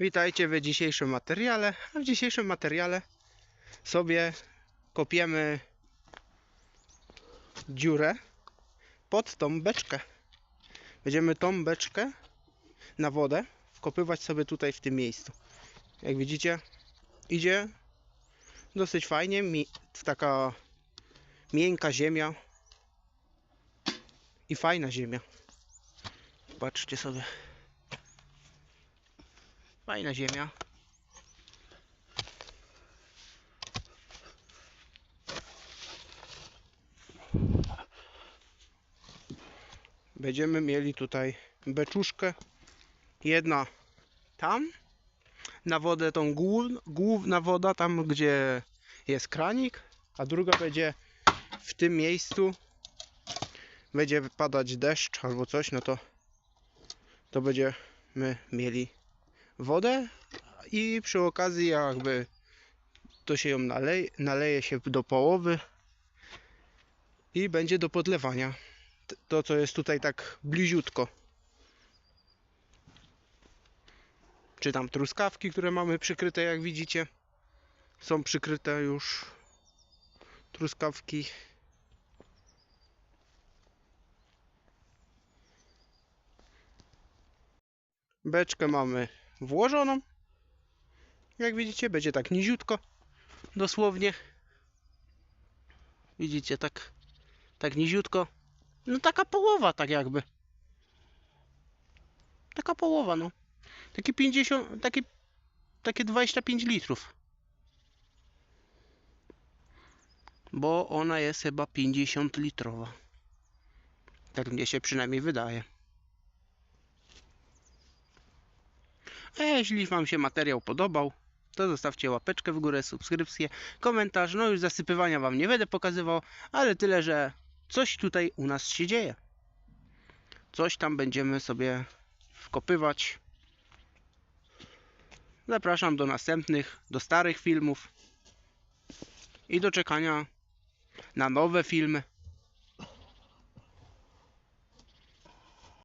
Witajcie w dzisiejszym materiale. A w dzisiejszym materiale sobie kopiemy dziurę pod tą beczkę. Będziemy tą beczkę na wodę wkopywać sobie tutaj w tym miejscu. Jak widzicie, idzie dosyć fajnie. Mi, taka miękka ziemia i fajna ziemia. Patrzcie sobie. Fajna ziemia. Będziemy mieli tutaj beczuszkę. Jedna tam. Na wodę tą głów, główna woda, tam gdzie jest kranik. A druga będzie w tym miejscu. Będzie padać deszcz albo coś, no to to będziemy mieli wodę i przy okazji jakby to się ją naleje, naleje się do połowy i będzie do podlewania. To co jest tutaj tak bliziutko. Czy tam truskawki, które mamy przykryte jak widzicie. Są przykryte już truskawki. Beczkę mamy włożoną. Jak widzicie, będzie tak niziutko. Dosłownie. Widzicie, tak, tak niziutko. No taka połowa, tak jakby. Taka połowa, no. Takie 50, takie, takie 25 litrów. Bo ona jest chyba 50 litrowa. Tak mnie się przynajmniej wydaje. A jeśli Wam się materiał podobał, to zostawcie łapeczkę w górę, subskrypcję, komentarz. No już zasypywania Wam nie będę pokazywał, ale tyle, że coś tutaj u nas się dzieje. Coś tam będziemy sobie wkopywać. Zapraszam do następnych, do starych filmów i do czekania na nowe filmy.